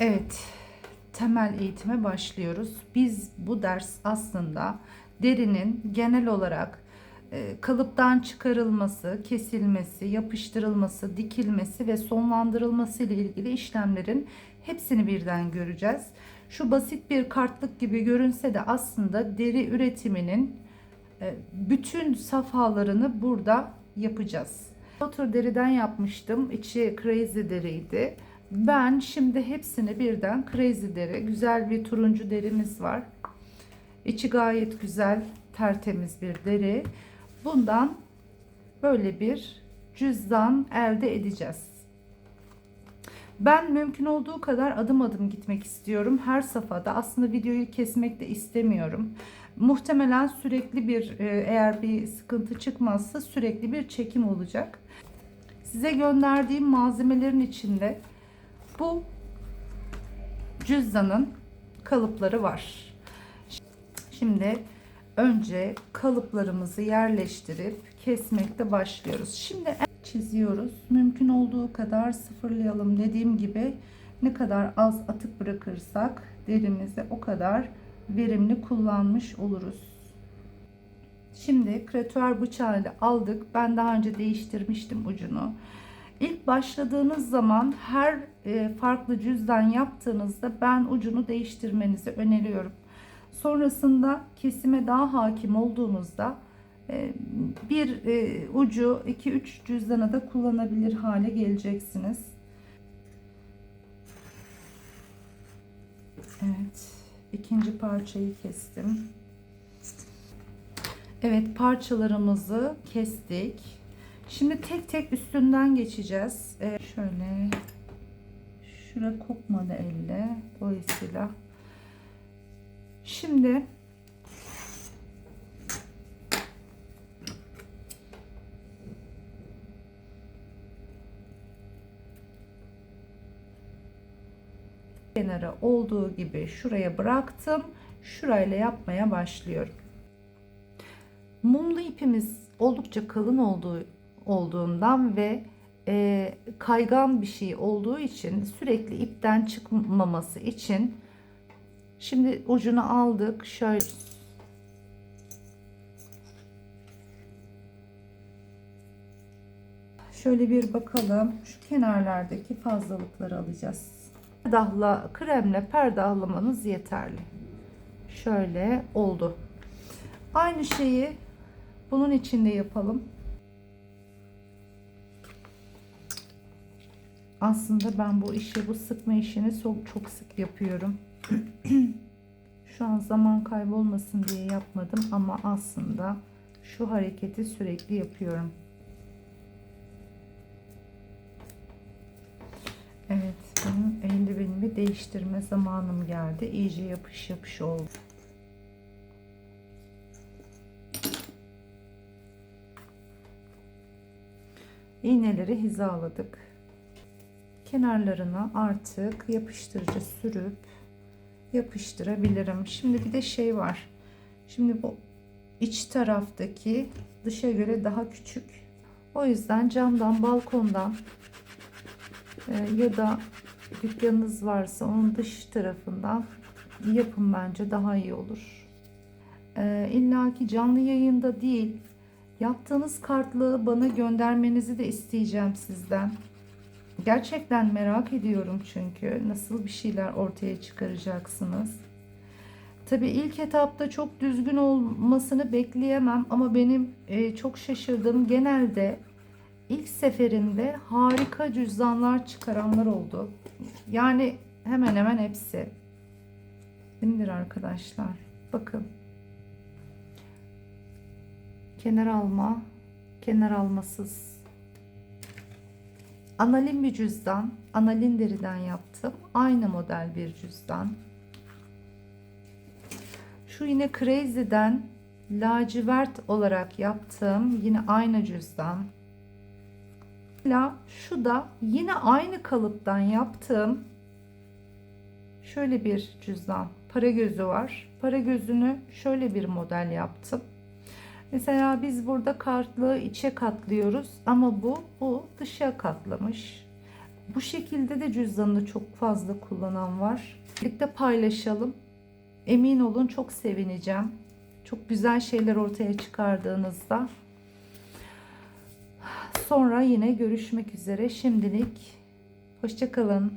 Evet, temel eğitime başlıyoruz. Biz bu ders aslında derinin genel olarak e, kalıptan çıkarılması, kesilmesi, yapıştırılması, dikilmesi ve sonlandırılması ile ilgili işlemlerin hepsini birden göreceğiz. Şu basit bir kartlık gibi görünse de aslında deri üretiminin e, bütün safhalarını burada yapacağız. Otur deriden yapmıştım. İçi crazy deriydi. Ben şimdi hepsini birden crazy deri, güzel bir turuncu derimiz var. İçi gayet güzel, tertemiz bir deri. Bundan böyle bir cüzdan elde edeceğiz. Ben mümkün olduğu kadar adım adım gitmek istiyorum. Her safhada aslında videoyu kesmek de istemiyorum. Muhtemelen sürekli bir e, eğer bir sıkıntı çıkmazsa sürekli bir çekim olacak. Size gönderdiğim malzemelerin içinde bu cüzdanın kalıpları var. Şimdi önce kalıplarımızı yerleştirip kesmekte başlıyoruz. Şimdi çiziyoruz. Mümkün olduğu kadar sıfırlayalım. Dediğim gibi ne kadar az atık bırakırsak derimizi o kadar verimli kullanmış oluruz. Şimdi kretör bıçağıyla aldık. Ben daha önce değiştirmiştim ucunu. İlk başladığınız zaman her e, farklı cüzdan yaptığınızda ben ucunu değiştirmenizi öneriyorum. Sonrasında kesime daha hakim olduğunuzda e, bir e, ucu 2-3 cüzdana da kullanabilir hale geleceksiniz. Evet, ikinci parçayı kestim. Evet, parçalarımızı kestik. Şimdi tek tek üstünden geçeceğiz. Ee, şöyle şura kopmadı elle. Dolayısıyla şimdi kenara olduğu gibi şuraya bıraktım. Şurayla yapmaya başlıyorum. Mumlu ipimiz oldukça kalın olduğu olduğundan ve e, kaygan bir şey olduğu için sürekli ipten çıkmaması için şimdi ucunu aldık şöyle. Şöyle bir bakalım şu kenarlardaki fazlalıkları alacağız. Perdahla kremle perdahlamanız yeterli. Şöyle oldu. Aynı şeyi bunun içinde yapalım Aslında ben bu işi, bu sıkma işini çok, çok sık yapıyorum. şu an zaman kaybolmasın diye yapmadım ama aslında şu hareketi sürekli yapıyorum. Evet, benim eldivenimi değiştirme zamanım geldi. İyice yapış yapış oldu. İğneleri hizaladık kenarlarına artık yapıştırıcı sürüp yapıştırabilirim. Şimdi bir de şey var. Şimdi bu iç taraftaki dışa göre daha küçük. O yüzden camdan, balkondan e, ya da dükkanınız varsa onun dış tarafından yapın bence daha iyi olur. E, İlla ki canlı yayında değil, yaptığınız kartlığı bana göndermenizi de isteyeceğim sizden. Gerçekten merak ediyorum çünkü nasıl bir şeyler ortaya çıkaracaksınız. Tabii ilk etapta çok düzgün olmasını bekleyemem ama benim e, çok şaşırdığım genelde ilk seferinde harika cüzdanlar çıkaranlar oldu. Yani hemen hemen hepsi. Değildir arkadaşlar. Bakın. Kenar alma, kenar almasız Analin bir cüzdan. Analin deriden yaptım. Aynı model bir cüzdan. Şu yine Crazy'den lacivert olarak yaptığım yine aynı cüzdan. Şu da yine aynı kalıptan yaptığım şöyle bir cüzdan. Para gözü var. Para gözünü şöyle bir model yaptım. Mesela biz burada kartlığı içe katlıyoruz ama bu bu dışa katlamış. Bu şekilde de cüzdanını çok fazla kullanan var. Birlikte paylaşalım. Emin olun çok sevineceğim. Çok güzel şeyler ortaya çıkardığınızda. Sonra yine görüşmek üzere. Şimdilik hoşçakalın.